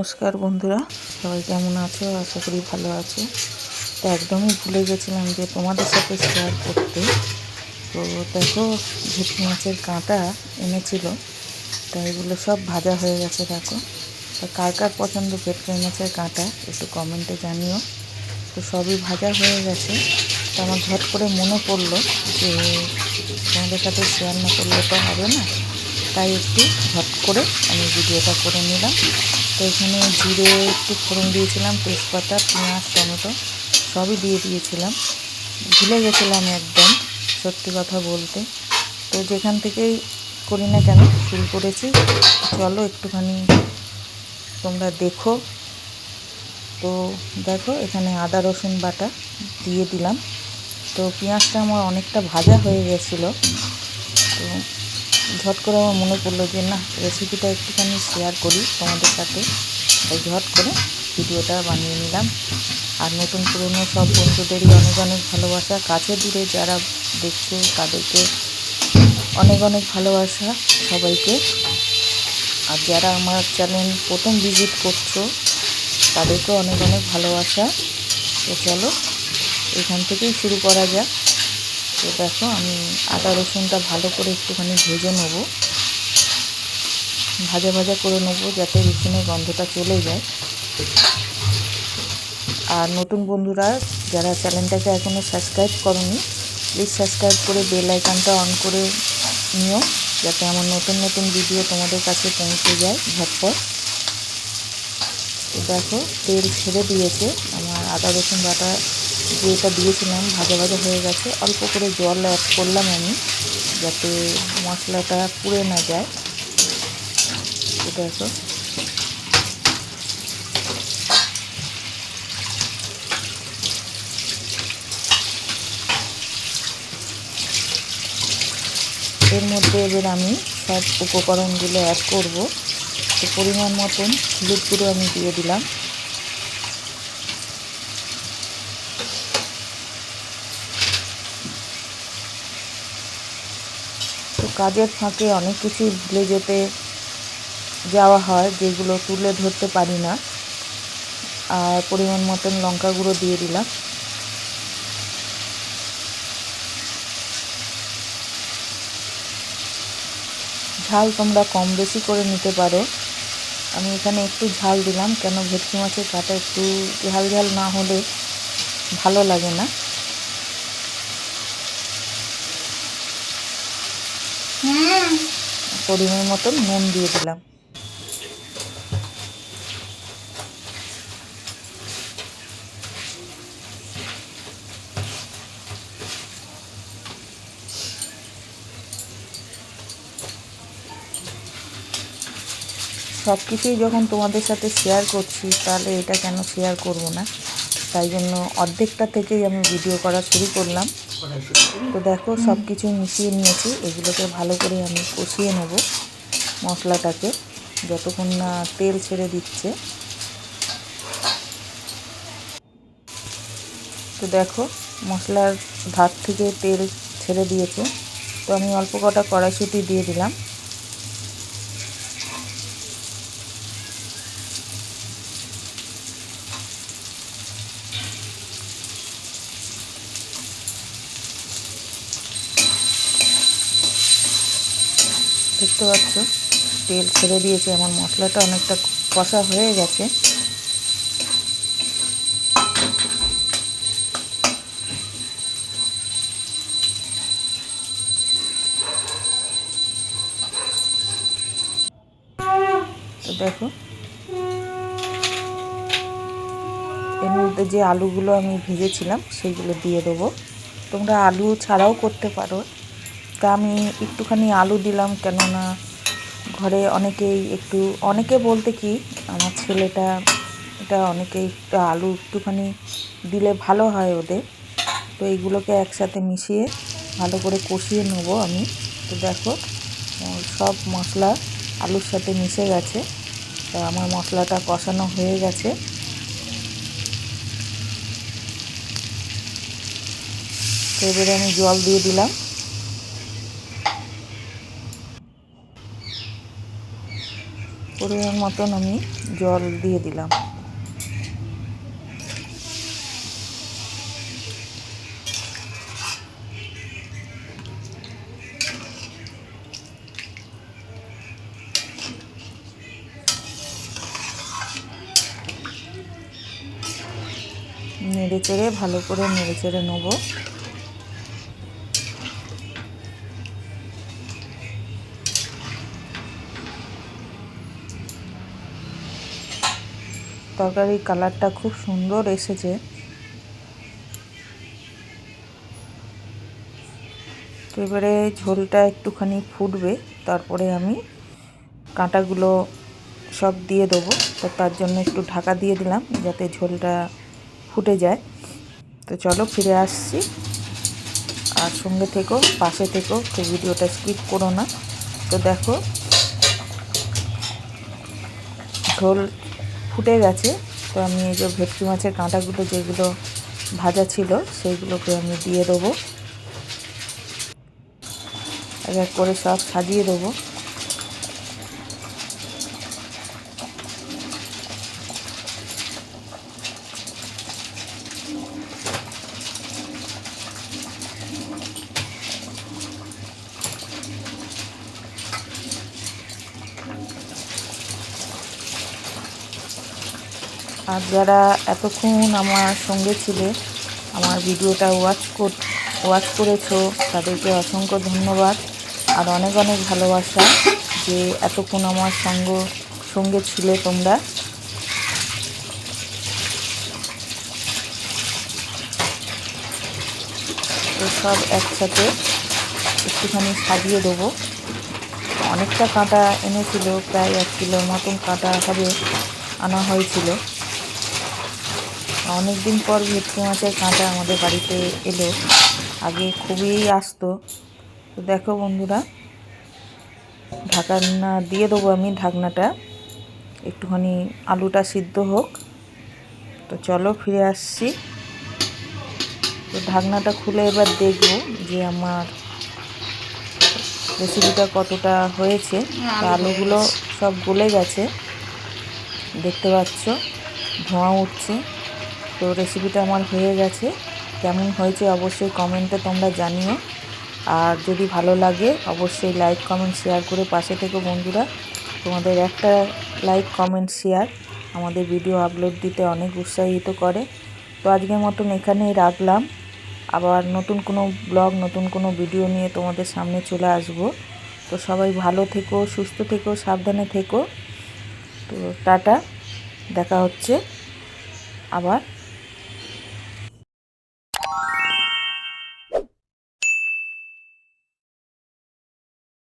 নমস্কার বন্ধুরা, সবাই কেমন আছো? আশা করি ভালো আছো। তো একদমই ভুলে গেছিলাম যে তোমাদের সাথে শেয়ার করতে। তো দেখো, ভেটকি মাছের কাঁটা এনেছিল, তো এগুলো সব ভাজা হয়ে গেছে, দেখো। তো কার কার পছন্দ ভেটকি মাছের কাঁটা, একটু কমেন্টে জানিও। তো সবই ভাজা হয়ে গেছে। তো আমার ঝট করে মনে পড়ল যে তোমাদের সাথে শেয়ার না করলে তো হবে না। তাই একটু ঝট করে আমি ভিডিওটা করে নিলাম। তো এখানে জিরে একটু ফোড়ন দিয়েছিলাম, তেজপাতা, পেঁয়াজ, টমেটো সবই দিয়ে দিয়েছিলাম। ভুলে গেছিলাম একদম, সত্যি কথা বলতে। তো যেখান থেকেই করি না কেন, শুরু করেছি। চলো একটুখানি তোমরা দেখো। তো দেখো, এখানে আদা, রসুন বাটা দিয়ে দিলাম। তো পেঁয়াজটা আমার অনেকটা ভাজা হয়ে গেছিল। তো ঝট করে আমার মনে পড়ল যে না রেসিপিটা একটুখানি শেয়ার করি তোমাদের সাথে। তাই ঝট করে ভিডিওটা বানিয়ে নিলাম। আর নতুন পুরনো সব বন্ধুদেরই অনেক অনেক ভালোবাসা। কাছে দূরে যারা দেখছ, তাদেরকে অনেক অনেক ভালোবাসা সবাইকে। আর যারা আমার চ্যানেল প্রথম ভিজিট করছ, তাদেরকেও অনেক অনেক ভালোবাসা। তো চলো, এখান থেকেই শুরু করা যাক। তো দেখো, আমি আদা রসুনটা ভালো করে একটুখানি ভেজে নেব। ভাজা ভাজা করে নেব যাতে রসুনের গন্ধটা চলে যায়। আর নতুন বন্ধুরা, যারা চ্যানেলটাকে এখনও সাবস্ক্রাইব করনি প্লিজ সাবস্ক্রাইব করে বেল আইকনটা অন করে নিও, যাতে আমার নতুন নতুন ভিডিও তোমাদের কাছে পৌঁছে যায় ঝটপট। দেখো, তেল ছেড়ে দিয়েছে। আমার আদা রসুন বাটা যেটা দিয়েছিলাম, ভাজা ভাজা হয়ে গেছে। অল্প করে জল অ্যাড করলাম আমি, যাতে মশলাটা পুড়ে না যায়। দেখো এর মধ্যে এবার আমি সব উপকরণগুলো অ্যাড করব। তো পরিমাণ মতন হলুদ গুঁড়ো আমি দিয়ে দিলাম। কাজের ফাঁকে অনেক কিছু ভুলে যেতে যাওয়া হয়, যেগুলো তুলে ধরতে পারি না। আর পরিমাণ মতন লঙ্কা গুঁড়ো দিয়ে দিলাম। ঝাল তোমরা কম বেশি করে নিতে পারো। আমি এখানে একটু ঝাল দিলাম, কেন ভেটকি মাছের কাটা একটু ঝাল ঝাল না হলে ভালো লাগে না। পরিমাণ মতন নুন দিয়ে দিলাম। সব কিছুই যখন তোমাদের সাথে শেয়ার করছি, তাহলে এটা কেন শেয়ার করব না? তাই জন্য অর্ধেকটা থেকেই আমি ভিডিও করা শুরু করলাম। তো দেখো সব কিছু মিশিয়ে নিয়েছি। এগুলোকে ভালো করে আমি কষিয়ে নেব মশলাটাকে। যতক্ষণ না তেল ছেড়ে দিচ্ছে। তো দেখো, মশলার ধার থেকে তেল ছেড়ে দিয়েছে। তো আমি অল্প কটা কড়াইশুঁটি দিয়ে দিলাম। দেখতে পাচ্ছ? তেল ছেড়ে দিয়েছে আমার মশলাটা অনেকটা কষা হয়ে গেছে। দেখো। এর মধ্যে যে আলুগুলো আমি ভেজেছিলাম সেইগুলো দিয়ে দেবো। তোমরা আলু ছাড়াও করতে পারো। তা আমি একটুখানি আলু দিলাম কেননা ঘরে অনেকেই একটু, অনেকে বলতে কি, আমার ছেলেটা, এটা অনেকেই একটু আলু একটুখানি দিলে ভালো হয় ওদের। তো এইগুলোকে একসাথে মিশিয়ে ভালো করে কষিয়ে নেব আমি। তো দেখো সব মশলা আলুর সাথে মিশে গেছে। তো আমার মশলাটা কষানো হয়ে গেছে। তো এবারে আমি জল দিয়ে দিলাম। পরিমাণ মতন আমি জল দিয়ে দিলাম। নেড়ে চেড়ে ভালো করে নেড়ে চেড়ে নেব। তরকারির কালারটা খুব সুন্দর এসেছে। তো এবারে ঝোলটা একটুখানি ফুটবে, তারপরে আমি কাঁটাগুলো সব দিয়ে দেবো। তো তার জন্য একটু ঢাকা দিয়ে দিলাম যাতে ঝোলটা ফুটে যায়। তো চলো ফিরে আসছি। আর সঙ্গে থেকো পাশে থেকো তো ভিডিওটা স্কিপ করো না। তো দেখো, ঝোল ফুটে গেছে। তো আমি এই যে ভেটকি মাছের কাঁটাগুলো যেগুলো ভাজা ছিল, সেইগুলোকে আমি দিয়ে দেবো। এক করে সব সাজিয়ে দেবো। আর যারা এতক্ষণ আমার সঙ্গে ছিলে, আমার ভিডিওটা ওয়াচ কর ওয়াচ করেছ, তাদেরকে অসংখ্য ধন্যবাদ। আর অনেক অনেক ভালোবাসা যে এতক্ষণ আমার সঙ্গ, সঙ্গে ছিলে তোমরা। সব একসাথে একটুখানি সাজিয়ে দেবো। অনেকটা কাঁটা এনেছিল, প্রায় এক কিলোর মতন কাঁটা হবে আনা হয়েছিল। অনেক দিন পর ভেটকি মাছের কাঁটা আমাদের বাড়িতে এলো। আগে খুবই আসতো। তো দেখো বন্ধুরা ঢাকনা দিয়ে দেবো আমি ঢাকনাটা। একটুখানি আলুটা সিদ্ধ হোক। তো চলো ফিরে আসছি। তো ঢাকনাটা খুলে এবার দেখব যে আমার রেসিপিটা কতটা হয়েছে। আলুগুলো সব গলে গেছে। দেখতে পাচ্ছ ধোঁয়া উঠছে। তো রেসিপিটা আমার হয়ে গেছে। কেমন হয়েছে অবশ্যই কমেন্টে তোমরা জানিও। আর যদি ভালো লাগে, অবশ্যই লাইক কমেন্ট শেয়ার করে পাশে থেকে বন্ধুরা। তোমাদের একটা লাইক কমেন্ট শেয়ার আমাদের ভিডিও আপলোড দিতে অনেক উৎসাহিত করে। তো আজকের মতন এখানেই রাখলাম। আবার নতুন কোনো ব্লগ নতুন কোনো ভিডিও নিয়ে তোমাদের সামনে চলে আসব। তো সবাই ভালো থেকো, সুস্থ থেকো, সাবধানে থেকো। তো টাটা, দেখা হচ্ছে আবার।